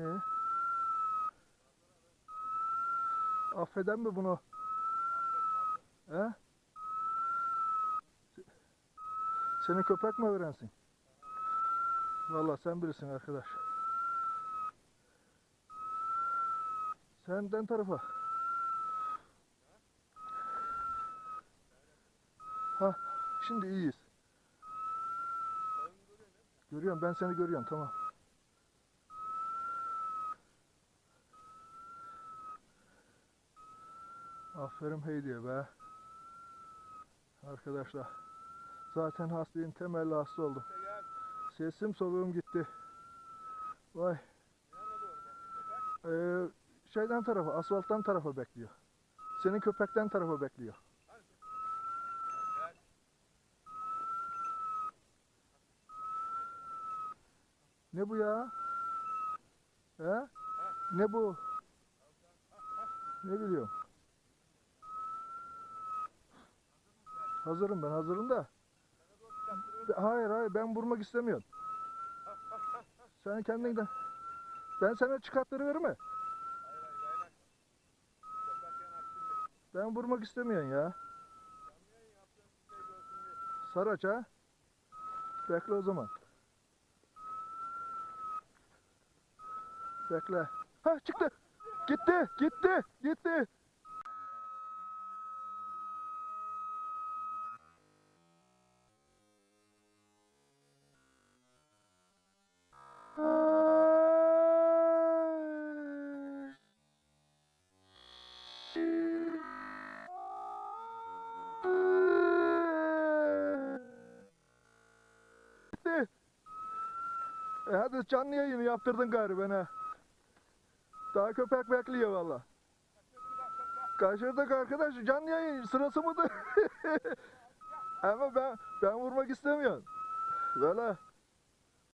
Ee. Affeden mi bunu? Affet, affet. Senin köpek mi öğrensin? Valla sen birisin arkadaş. Senden tarafa. Ha, şimdi iyiyiz. Görüyorum ben seni görüyorum tamam. Aferin Heydi'ye be. Arkadaşlar. Zaten hastayım temelli hasta oldum. Sesim soluğum gitti. Vay. Ee, şeyden tarafa, asfalttan tarafa bekliyor. Senin köpekten tarafa bekliyor. Ne bu ya? He? Ne bu? Ne biliyorum. Hazırım ben hazırım da. Hayır hayır ben vurmak istemiyorum. Sen kendinden. Ben sana mi? Köpek yanak şimdi. Ben vurmak istemiyorum ya. Saraç ha. Bekle o zaman. Bekle. Ha çıktı. Gitti, gitti. Gitti. E hadi canlı yayını yaptırdın gari bana. Daha köpek bekliyor valla. Kaçırdık arkadaş canlı yayın sırası mıdır? Ama ben ben vurmak istemiyorum. Böyle